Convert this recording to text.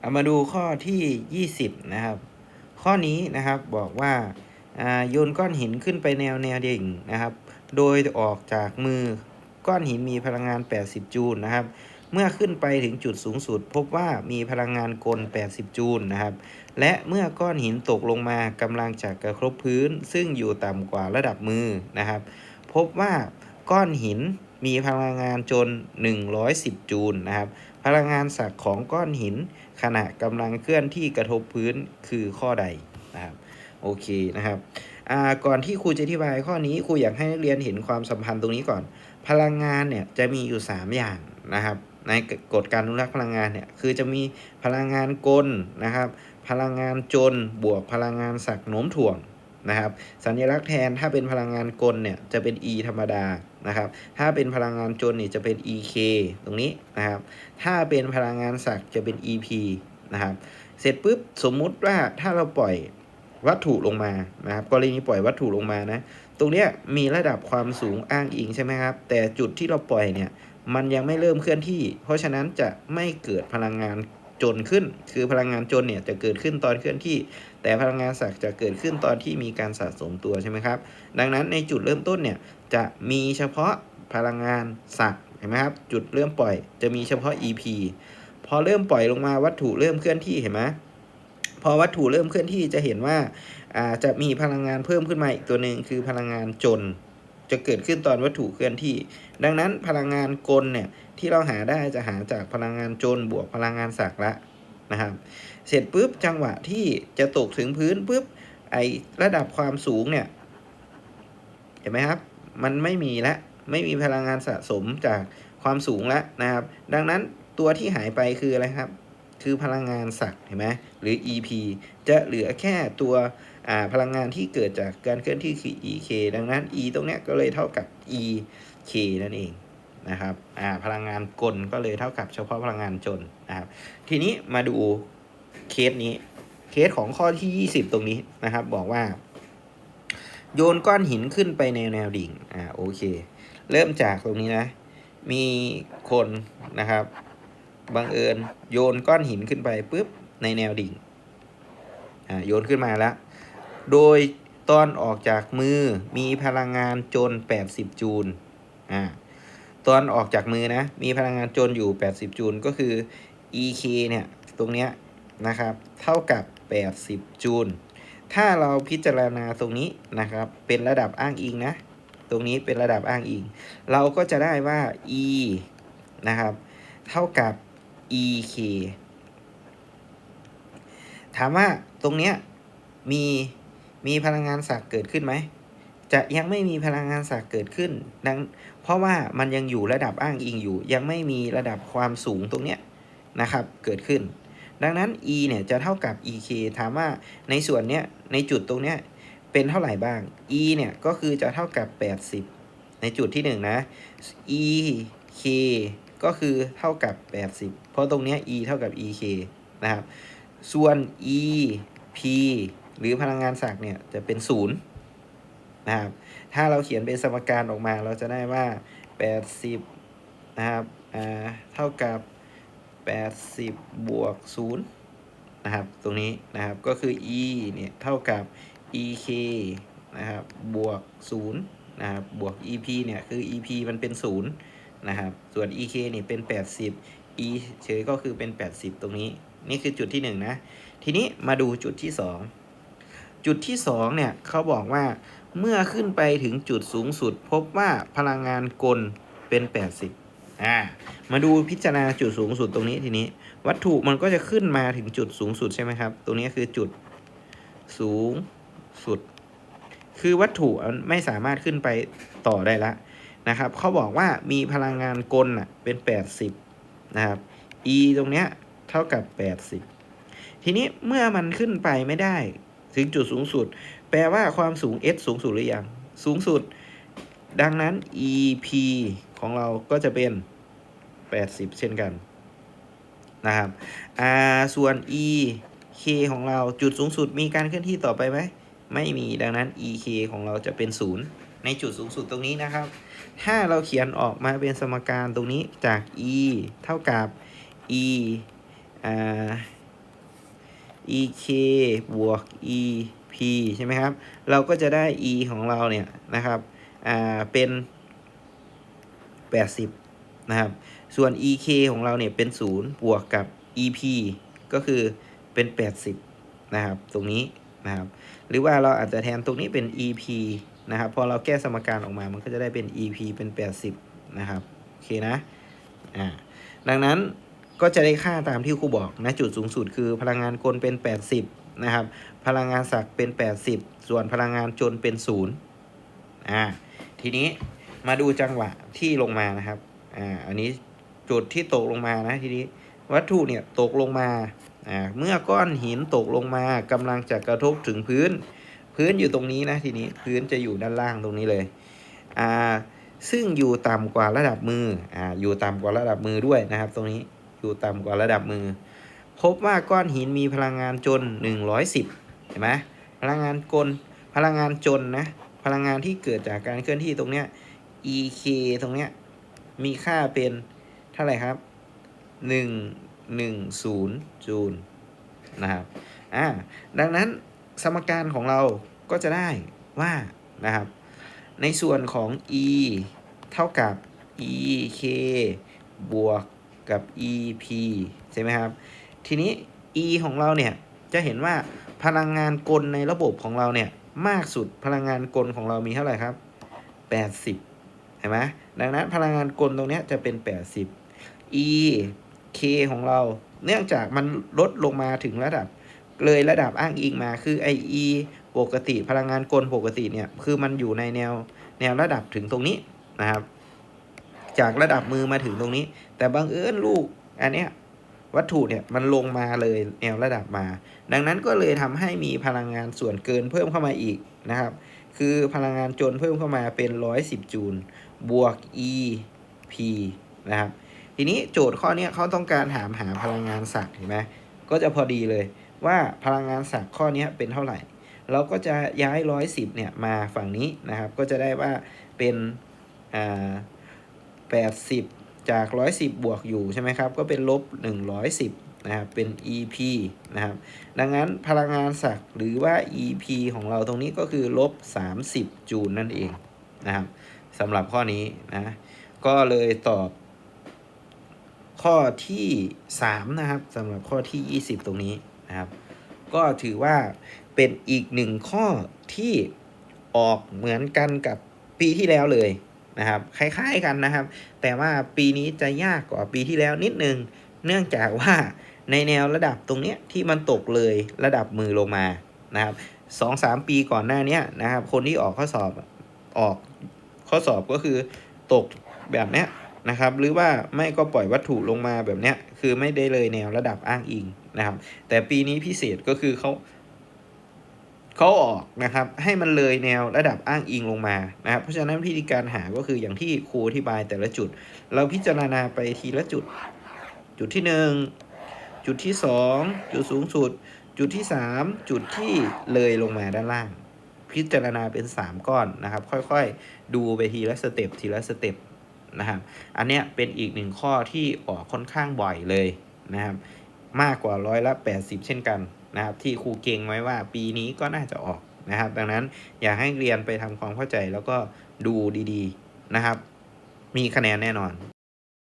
เอามาดูข้อที่ 20 นะครับ ข้อนี้นะครับบอกว่าโยนก้อนหินขึ้นไปแนวแนวดิ่งนะครับ โดยออกจากมือก้อนหินมีพลังงาน 80 จูลนะครับ เมื่อขึ้นไปถึงจุดสูงสุด พบว่ามีพลังงานกล 80 จูลนะครับ และเมื่อก้อนหินตกลงมากำลังจะกระทบพื้น ซึ่งอยู่ต่ำกว่าระดับมือนะครับ พบว่าก้อนหินมีพลังงานจน 110 จูลนะครับ พลังงานศักของก้อนหิน ขณะกำลังเคลื่อนที่กระทบพื้นคือข้อใดนะครับโอเคนะครับก่อนที่ครูจะอธิบายข้อนี้ครูอยากให้นักเรียนเห็นความสัมพันธ์ตรงนี้ก่อน พลังงานเนี่ยจะมีอยู่ 3 อย่างนะครับ ในกฎการอนุรักษ์พลังงานเนี่ยคือจะมีพลังงานกลนะครับ พลังงานจนบวกพลังงานศักโน้มถ่วง นะครับ สัญลักษณ์แทนถ้าเป็นพลังงานกลเนี่ยจะเป็น e ธรรมดานะครับ ถ้าเป็นพลังงานจนเนี่ยจะเป็น ek ตรงนี้นะครับ ถ้าเป็นพลังงานศักจะเป็น ep นะครับ เสร็จปุ๊บสมมุติว่าถ้าเราปล่อยวัตถุลงมานะครับกรณีปล่อยวัตถุลงมานะ ตรงเนี้ยมีระดับความสูงอ้างอิงใช่ไหมครับ แต่จุดที่เราปล่อยเนี่ยมันยังไม่เริ่มเคลื่อนที่ เพราะฉะนั้นจะไม่เกิดพลังงาน จนขึ้น คือพลังงานจนเนี่ยจะเกิดขึ้นตอนเคลื่อนที่ แต่พลังงานศักจะเกิดขึ้นตอนที่มีการสะสมตัวใช่ไหมครับ ดังนั้นในจุดเริ่มต้นเนี่ยจะมีเฉพาะพลังงานศักเห็นไหมครับ จุดเริ่มปล่อยจะมีเฉพาะ EP พอเริ่มปล่อยลงมาวัตถุเริ่มเคลื่อนที่เห็นไหมพอวัตถุเริ่มเคลื่อนที่จะเห็นว่าอ่าจะมีพลังงานเพิ่มขึ้นมาอีกตัวหนึ่งคือพลังงานจน จะเกิดขึ้นตอนวัตถุเคลื่อนที่ ดังนั้นพลังงานกลเนี่ยที่เราหาได้จะหาจากพลังงานจนบวกพลังงานศักละนะครับ เสร็จปุ๊บจังหวะที่จะตกถึงพื้นปุ๊บไอระดับความสูงเนี่ยเห็นไหมครับ มันไม่มีละไม่มีพลังงานสะสมจากความสูงแล้วนะครับ ดังนั้นตัวที่หายไปคืออะไรครับ คือพลังงานศักเห็นไหมหรือ EP จะเหลือแค่ตัว พลังงานที่เกิดจากการเคลื่อนที่คือ EK ดังนั้น E ตรงเนี้ยก็เลยเท่ากับ EK นั่นเองนะครับพลังงานกลก็เลยเท่ากับเฉพาะพลังงานจนนะครับ ทีนี้มาดูเคสนี้ เคสของข้อที่ 20 ตรงนี้นะครับ บอกว่า โยนก้อนหินขึ้นไปในแนวดิ่ง อ่าโอเค เริ่มจากตรงนี้นะ มีคนนะครับบังเอิญโยนก้อนหินขึ้นไปปุ๊บในแนวดิ่ง อ่าโยนขึ้นมาแล้ว โดยตอนออกจากมือมีพลังงานจน 80 จูลอ่าตอนออกจากมือนะมีพลังงานจนอยู่ 80 จูลก็คือ EK เนี่ยตรงเนี้ยนะครับเท่ากับ 80 จูล ถ้าเราพิจารณาตรงนี้นะครับเป็นระดับอ้างอิงนะตรงนี้เป็นระดับอ้างอิง เราก็จะได้ว่า e นะครับเท่ากับ ek ถามว่าตรงเนี้ยมี มีพลังงานศักเกิดขึ้นไหม จะยังไม่มีพลังงานศักเกิดขึ้นดังเพราะว่ามันยังอยู่ระดับอ้างอิงอยู่ ยังไม่มีระดับความสูงตรงเนี้ยนะครับเกิดขึ้น ดังนั้น e เนี่ยจะเท่ากับ ek ถามว่าในส่วนเนี้ยในจุดตรงเนี้ยเป็นเท่าไหร่บ้าง e เนี่ยก็คือจะเท่ากับ 80 ในจุดที่ 1นงนะ ek ก็คือเท่ากับ 80 เพราะตรงเนี้ย e เท่ากับ ek นะครับ ส่วน ep หรือพลังงานศักเนี่ยจะเป็น0นย์นะครับ ถ้าเราเขียนเป็นสมการออกมาเราจะได้ว่า 80 นะครับอ่าเท่ากับ 80 บวก 0 นะครับ ตรงนี้นะครับ ก็คือ e เนี่ยเท่ากับ ek นะครับ บวก 0 นะครับ บวก ep เนี่ยคือ ep มันเป็น 0 นะครับ ส่วน ek นี่เป็น 80 e เฉยก็คือเป็น 80 ตรงนี้ นี่คือจุดที่ 1 นะ ทีนี้มาดูจุดที่ 2 จุดที่2เนี่ยเขาบอกว่าเมื่อขึ้นไปถึงจุดสูงสุด พบว่าพลังงานกลเป็น 80อ่ามาดูพิจารณาจุดสูงสุดตรงนี้ทีนี้ วัตถุมันก็จะขึ้นมาถึงจุดสูงสุดใช่ไหมครับ ตรงนี้คือจุดสูงสุด คือวัตถุไม่สามารถขึ้นไปต่อได้ละนะครับเขาบอกว่ามีพลังงานกลอะเป็น 80 นะครับ e ตรงเนี้ยเท่ากับ 80 ทีนี้เมื่อมันขึ้นไปไม่ได้ ถึงจุดสูงสุด แปลว่าความสูง s สูงสุดหรือยัง สูงสุด ดังนั้น ep ของเราก็จะเป็น 80 เช่นกันนะครับอ่าส่วน e k ของเราจุดสูงสุดมีการเคลื่อนที่ต่อไปไหม ไม่มีดังนั้น ek ของเราจะเป็น0ในจุดสูงสุดตรงนี้นะครับ ถ้าเราเขียนออกมาเป็นสมการตรงนี้จาก e เท่ากับ e อ่า ek บวก ep ใช่ไหมครับ เราก็จะได้ e ของเราเนี่ยนะครับอ่าเป็น 80 นะครับ ส่วน ek ของเราเนี่ยเป็น 0 บวกกับ ep ก็คือเป็น 80 นะครับ ตรงนี้นะครับ หรือว่าเราอาจจะแทนตรงนี้เป็น ep นะครับ พอเราแก้สมการออกมา มันก็จะได้เป็น ep เป็น 80 นะครับ โอเคนะ อ่า ดังนั้น ก็จะได้ค่าตามที่ครูบอกนะจุดสูงสุดคือพลังงานกลเป็น 80 นะครับ พลังงานศักเป็น 80 ส่วนพลังงานจนเป็น0อ่าทีนี้มาดูจังหวะที่ลงมานะครับอ่าอันนี้จุดที่ตกลงมานะทีนี้วัตถุเนี่ยตกลงมาอ่าเมื่อก้อนหินตกลงมากำลังจะกระทบถึงพื้น พื้นอยู่ตรงนี้นะทีนี้พื้นจะอยู่ด้านล่างตรงนี้เลยอ่าซึ่งอยู่ต่ำกว่าระดับมืออ่าอยู่ต่ำกว่าระดับมือด้วยนะครับ ตรงนี้ อยู่ต่ำกว่าระดับมือ พบว่าก้อนหินมีพลังงานจน 110 เห็นไหมพลังงานกลพลังงานจนนะ พลังงานที่เกิดจากการเคลื่อนที่ตรงเนี้ย ek ตรงเนี้ย มีค่าเป็นเท่าไหร่ครับ 110 จูลนะครับอ่าดังนั้นสมการของเราก็จะได้ว่านะครับ ในส่วนของ e เท่ากับ ek บวก กับ ep ใช่ไหมครับ ทีนี้ e ของเราเนี่ยจะเห็นว่าพลังงานกลในระบบของเราเนี่ยมากสุดพลังงานกลของเรามีเท่าไหร่ครับ 80เห็นไหมดังนั้นพลังงานกลตรงนี้จะเป็น 80 e k ของเรา เนื่องจากมันลดลงมาถึงระดับ เลยระดับอ้างอิงมาคือไอ e ปกติพลังงานกลปกติเนี่ยคือมันอยู่ในแนวแนวระดับถึงตรงนี้นะครับ จากระดับมือมาถึงตรงนี้ แต่บางเอิญลูกอันเนี้ยวัตถุเนี่ยมันลงมาเลยแนวระดับมา ดังนั้นก็เลยทำให้มีพลังงานส่วนเกินเพิ่มเข้ามาอีกนะครับ คือพลังงานจนเพิ่มเข้ามาเป็น 110 จูลบวก EP นะครับทีนี้โจทย์ข้อนี้เขาต้องการถามหาพลังงานศักย์เห็นไหมก็จะพอดีเลยว่าพลังงานศักย์ข้อนี้เป็นเท่าไหร่ เราก็จะย้าย 110เนี่ยมาฝั่งนี้นะครับ ก็จะได้ว่าเป็นอ่า 80 จาก 110 บวกอยู่ใช่ไหมครับ ก็เป็นลบ 110 นะครับ เป็น EP นะครับ ดังนั้นพลังงานศักหรือว่า EP ของเราตรงนี้ก็คือลบ 30 จูลนั่นเองนะครับสำหรับข้อนี้นะ ก็เลยตอบ ข้อที่ 3 นะครับสำหรับข้อที่ 20 ตรงนี้นะครับ ก็ถือว่าเป็นอีกหนึ่งข้อที่ออกเหมือนกันกับปีที่แล้วเลย นะครับคล้ายๆกันนะครับ แต่ว่าปีนี้จะยากกว่าปีที่แล้วนิดนึง เนื่องจากว่าในแนวระดับตรงเนี้ยที่มันตกเลยระดับมือลงมานะครับสองสามปีก่อนหน้านี้นะครับ คนที่ออกข้อสอบออกข้อสอบก็คือตกแบบเนี้ยนะครับ หรือว่าไม่ก็ปล่อยวัตถุลงมาแบบเนี้ยคือไม่ได้เลยแนวระดับอ้างอิงนะครับ แต่ปีนี้พิเศษก็คือเขา เขาออกนะครับให้มันเลยแนวระดับอ้างอิงลงมานะครับเพราะฉะนั้นวิธีการหาก็คืออย่างที่ครูอธิบายแต่ละจุด เราพิจารณาไปทีละจุด จุดที่หนึ่งจุดที่สองจุดสูงสุด จุดที่สามจุดที่เลยลงมาด้านล่าง พิจารณาเป็นสามก้อนนะครับ ค่อยๆ ดูไปทีละสเต็ปทีละสเต็ปนะครับอันเนี้ยเป็นอีกหนึ่งข้อที่ออกค่อนข้างบ่อยเลยนะครับมากกว่าร้อยละ 80 เช่นกัน นะครับที่ครูเก่งไว้ว่าปีนี้ก็น่าจะออกนะครับ ดังนั้นอยากให้เรียนไปทำความเข้าใจแล้วก็ดูดีๆนะครับ มีคะแนนแน่นอน